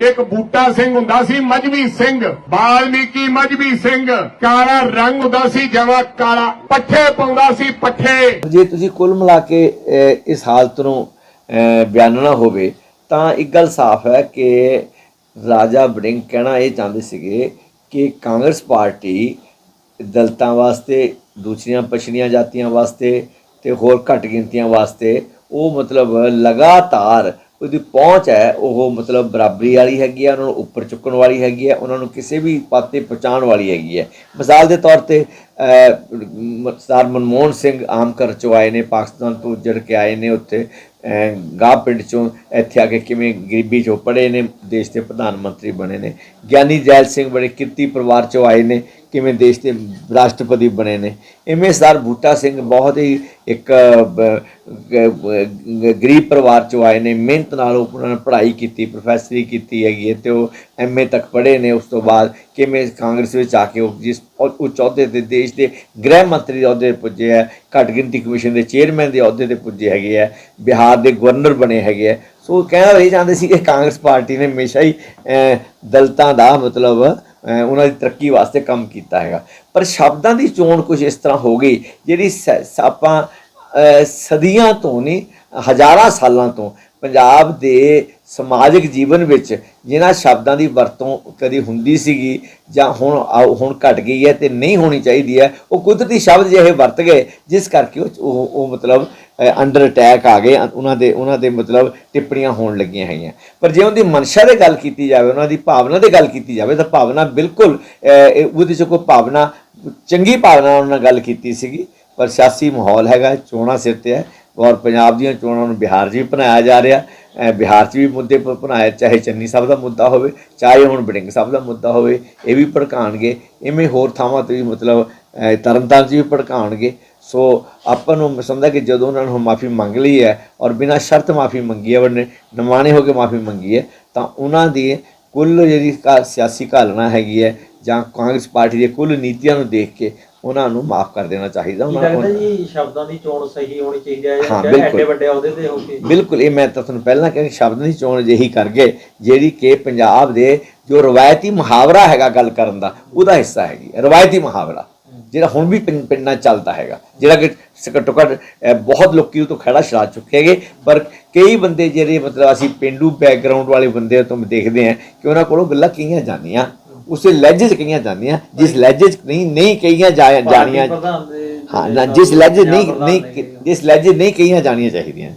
ਇੱਕ ਬੂਟਾ ਸਿੰਘ ਹੁੰਦਾ ਸੀ ਮਜਬੀ ਸਿੰਘ ਬਾਲਮੀਕੀ ਮਜਬੀ ਸਿੰਘ। ਕਾਲਾ ਰੰਗ ਹੁੰਦਾ ਸੀ ਜਮਾ ਕਾਲਾ। ਪੱਠੇ ਪਾਉਂਦਾ ਸੀ ਪੱਠੇ। ਜੇ ਤੁਸੀਂ ਕੁੱਲ ਮਿਲਾ ਕੇ ਅਹ, ਇਸ ਹਾਲਤ ਨੂੰ ਅਹ, ਬਿਆਨਣਾ ਹੋਵੇ ਤਾਂ ਇੱਕ ਗੱਲ ਸਾਫ਼ ਹੈ ਕਿ ਰਾਜਾ ਬੜਿੰਗ ਕਹਿਣਾ ਇਹ ਚਾਹੁੰਦੇ ਸੀਗੇ ਕਿ ਕਾਂਗਰਸ ਪਾਰਟੀ ਦਲਤਾਂ ਵਾਸਤੇ ਦੂਸਰੀਆਂ ਪਛੜੀਆਂ ਜਾਤੀਆਂ ਵਾਸਤੇ ਤੇ ਹੋਰ ਘੱਟ ਗਿਣਤੀਆਂ ਵਾਸਤੇ ਉਹ ਮਤਲਬ ਲਗਾਤਾਰ ਉਹਦੀ ਪਹੁੰਚ ਹੈ, ਉਹ ਮਤਲਬ ਬਰਾਬਰੀ ਵਾਲੀ ਹੈਗੀ ਹੈ, ਉਹਨਾਂ ਨੂੰ ਉੱਪਰ ਚੁੱਕਣ ਵਾਲੀ ਹੈਗੀ ਹੈ, ਉਹਨਾਂ ਨੂੰ ਕਿਸੇ ਵੀ ਪਾਤੇ ਪਹੁੰਚਾਉਣ ਵਾਲੀ ਹੈਗੀ ਹੈ। ਮਿਸਾਲ ਦੇ ਤੌਰ ਤੇ ਸਰਦਾਰ ਮਨਮੋਹਨ ਸਿੰਘ ਆਮ ਘਰ ਚੋਂ ਆਏ ਨੇ ਪਾਕਿਸਤਾਨ ਤੋਂ ਉੱਜੜ ਕੇ ਆਏ ਨੇ ਉੱਥੇ। ਅਹ, ਗਾਹ ਪਿੰਡ ਚੋਂ ਇੱਥੇ ਆ ਕੇ ਕਿਵੇਂ ਗਰੀਬੀ ਚੋਂ ਪੜੇ ਨੇ ਦੇਸ਼ ਦੇ ਪ੍ਰਧਾਨ ਮੰਤਰੀ ਬਣੇ ਨੇ। ਗਿਆਨੀ ਜੈਲ ਸਿੰਘ ਬੜੇ ਕਿਰਤੀ ਪਰਿਵਾਰ ਚੋਂ ਆਏ ਨੇ ਕਿਵੇਂ ਦੇਸ਼ ਦੇ ਰਾਸ਼ਟਰਪਤੀ ਬਣੇ ਨੇ। ਇਵੇਂ ਸਰਦਾਰ ਬੂਟਾ ਸਿੰਘ ਬਹੁਤ ਹੀ ਇੱਕ ਗਰੀਬ ਪਰਿਵਾਰ ਚੋਂ ਆਏ ਨੇ। ਮਿਹਨਤ ਨਾਲ ਉਹਨਾਂ ਨੇ ਪੜ੍ਹਾਈ ਕੀਤੀ ਪ੍ਰੋਫੈਸਰੀ ਕੀਤੀ ਹੈਗੀ ਹੈ ਤੇ ਉਹ ਐਮਏ ਤੱਕ ਪੜ੍ਹੇ ਨੇ। ਉਸ ਤੋਂ ਬਾਅਦ ਕਿਵੇਂ ਕਾਂਗਰਸ ਵਿੱਚ ਆ ਕੇ ਉਹ ਜਿਸ ਉਹ ਉੱਚ ਅਹੁਦੇ ਤੇ ਦੇਸ਼ ਦੇ ਗ੍ਰਹਿ ਮੰਤਰੀ ਦੇ ਅਹੁਦੇ ਤੇ ਪੁੱਜੇ ਹੈ ਘੱਟ ਗਿਣਤੀ ਕਮਿਸ਼ਨ ਦੇ ਚੇਅਰਮੈਨ ਦੇ ਅਹੁਦੇ ਤੇ ਪੁੱਜੇ ਹੈਗੇ ਹੈ ਬਿਹਾਰ ਦੇ ਗਵਰਨਰ ਬਣੇ ਹੈਗੇ ਹੈ ਸੋ ਕਹਿਣਾ ਇਹ ਚਾਹੁੰਦੇ ਸੀ ਕਿ ਕਾਂਗਰਸ ਪਾਰਟੀ ਨੇ ਹਮੇਸ਼ਾ ਹੀ ਦਲਤਾਂ ਦਾ ਮਤਲਬ ਉਹਨਾਂ ਦੀ ਤਰੱਕੀ ਵਾਸਤੇ ਕੰਮ ਕੀਤਾ ਹੈਗਾ। ਪਰ ਸ਼ਬਦਾਂ ਦੀ ਚੋਣ ਕੁਝ ਇਸ ਤਰ੍ਹਾਂ ਹੋ ਗਈ, ਜਿਹੜੀ ਆਪਾਂ ਸਦੀਆਂ ਤੋਂ ਨਹੀਂ, ਹਜ਼ਾਰਾਂ ਸਾਲਾਂ ਤੋਂ ਪੰਜਾਬ ਦੇ ਸਮਾਜਿਕ ਜੀਵਨ ਵਿੱਚ ਜਿਨ੍ਹਾਂ ਸ਼ਬਦਾਂ ਦੀ ਵਰਤੋਂ ਕਦੀ ਹੁੰਦੀ ਸੀਗੀ ਜਾਂ ਹੁਣ ਆਉ- ਹੁਣ ਘਟ ਗਈ ਹੈ ਤੇ ਨਹੀਂ ਹੋਣੀ ਚਾਹੀਦੀ ਹੈ, ਉਹ ਕੁਦਰਤੀ ਸ਼ਬਦ ਜਿਹੇ ਵਰਤ ਗਏ, ਜਿਸ ਕਰਕੇ ਉਹ ਉਹ ਮਤਲਬ ਅੰਡਰ ਅਟੈਕ ਆ ਗਏ ਉਹਨਾਂ ਦੇ ਉਹਨਾਂ ਦੇ ਮਤਲਬ ਟਿੱਪਣੀਆਂ ਹੋਣ ਲੱਗੀਆਂ ਹੈਗੀਆਂ। ਪਰ ਜੇ ਉਹਦੀ ਮਨਸ਼ਾ ਦੇ ਗੱਲ ਕੀਤੀ ਜਾਵੇ, ਉਹਨਾਂ ਦੀ ਭਾਵਨਾ ਦੇ ਗੱਲ ਕੀਤੀ ਜਾਵੇ, ਤਾਂ ਭਾਵਨਾ ਬਿਲਕੁਲ ਉਹਦੇ 'ਚ ਕੋਈ ਭਾਵਨਾ, ਚੰਗੀ ਭਾਵਨਾ ਨਾਲ ਉਹਨਾਂ ਨਾਲ ਗੱਲ ਕੀਤੀ ਸੀਗੀ, ਪਰ ਸਿਆਸੀ ਮਾਹੌਲ ਹੈਗਾ, ਚੋਣਾਂ ਸਿਰ ਤੇ ਹੈ ਔਰ ਪੰਜਾਬ ਦੀਆਂ ਚੋਣਾਂ ਨੂੰ ਬਿਹਾਰ 'ਚ ਵੀ ਬਣਾਇਆ ਜਾ ਰਿਹਾ। ਬਿਹਾਰ 'ਚ ਵੀ ਮੁੱਦੇ ਪ- ਬਣਾਏ, ਚਾਹੇ ਚੰਨੀ ਸਾਹਿਬ ਦਾ ਮੁੱਦਾ ਹੋਵੇ, ਚਾਹੇ ਹੁਣ ਬੜਿੰਗ ਸਾਹਿਬ ਦਾ ਮੁੱਦਾ ਹੋਵੇ, ਇਹ ਵੀ ਭੜਕਾਣਗੇ ਇਵੇਂ ਹੋਰ ਥਾਵਾਂ ਤੇ ਵੀ ਮਤਲਬ ਤਰਨਤਾਰਨ 'ਚ ਵੀ ਭੜਕਾਣਗੇ ਸੋ ਆਪਾਂ ਨੂੰ ਸਮਝਦਾ ਕਿ ਜਦੋਂ ਉਹਨਾਂ ਨੂੰ ਮਾਫੀ ਮੰਗ ਲਈ ਹੈ ਔਰ ਬਿਨਾਂ ਸ਼ਰਤ ਮਾਫੀ ਮੰਗੀ ਹੈ ਉਹਨੇ ਨਮਾਣੇ ਹੋ ਕੇ ਮਾਫੀ ਮੰਗੀ ਹੈ, ਤਾਂ ਉਹਨਾਂ ਦੀ ਕੁੱਲ ਜਿਹੜੀ ਕਾ- ਸਿਆਸੀ ਘਾਲਣਾ ਹੈਗੀ ਹੈ ਜਾਂ ਕਾਂਗਰਸ ਪਾਰਟੀ ਦੇ ਕੁੱਲ ਨੀਤੀਆਂ ਨੂੰ ਦੇਖ ਕੇ ਉਹਨਾਂ ਨੂੰ ਮਾਫ ਕਰ ਦੇਣਾ ਚਾਹੀਦਾ ਕੀ ਉਹਨਾਂ ਲੱਗਦਾ ਨੂੰ ਜੀ ਸ਼ਬਦਾਂ ਦੀ ਚੋਣ ਸਹੀ ਹੋਣੀ ਚਾਹੀਦੀ ਹੈ ਹਾਂ, ਜਾਂ ਬਿਲਕੁਲ। ਐਡੇ ਵੱਡੇ ਅਹੁਦੇ ਤੇ ਹੋ ਕੇ ਬਿਲਕੁਲ ਇਹ ਮੈਂ ਤਾਂ ਤੁਹਾਨੂੰ ਪਹਿਲਾਂ ਕਿਹਾ ਕਿ ਸ਼ਬਦ ਦੀ ਚੋਣ ਅਜਿਹੀ ਕਰ ਗਏ ਜਿਹੜੀ ਕਿ ਪੰਜਾਬ ਦੇ ਜੋ ਰਵਾਇਤੀ ਮੁਹਾਵਰਾ ਹੈਗਾ ਗੱਲ ਕਰਨ ਦਾ ਉਹਦਾ ਹਿੱਸਾ ਹੈਗੀ ਰਵਾਇਤੀ ਮੁਹਾਵਰਾ ਜਿਹੜਾ ਹੁਣ ਵੀ ਪਿੰਡ ਪਿੰਡਾਂ 'ਚ ਚੱਲਦਾ ਹੈਗਾ ਜਿਹੜਾ ਕਿ ਸ- ਘੱਟੋ ਘੱਟ ਅਹ, ਬਹੁਤ ਲੋਕੀ ਉਹ ਤੋਂ ਖੜਾ ਛੜਾ ਚੁੱਕੇ ਹੈਗੇ ਪਰ ਕਈ ਬੰਦੇ ਜਿਹੜੇ ਮਤਲਬ ਅਸੀਂ ਪਿੰਡੂ ਬੈਕਗ੍ਰਾਉਂਡ ਵਾਲੇ ਬੰਦੇ ਤੋਂ ਦੇਖਦੇ ਹਾਂ ਕਿ ਉਹਨਾਂ ਕੋਲੋਂ ਗੱਲਾਂ ਕਹੀਆਂ ਜਾਂਦੀਆਂ ਉਸੇ ਲਹਿਜੇ 'ਚ ਕਹੀਆਂ ਜਾਂਦੀਆਂ ਜਿਸ ਲਹਿਜੇ 'ਚ ਨਹੀਂ ਨਹੀਂ ਕਹੀਆਂ ਜਾ- ਜਾਣੀਆਂ ਹਾਂ ਨਾ ਜਿਸ ਲਹਿਜੇ ਨਹੀਂ ਨਹੀਂ ਜਿਸ ਲਹਿਜੇ ਨਹੀਂ ਕਹੀਆਂ ਜਾਣੀਆਂ ਚਾਹੀਦੀਆਂ।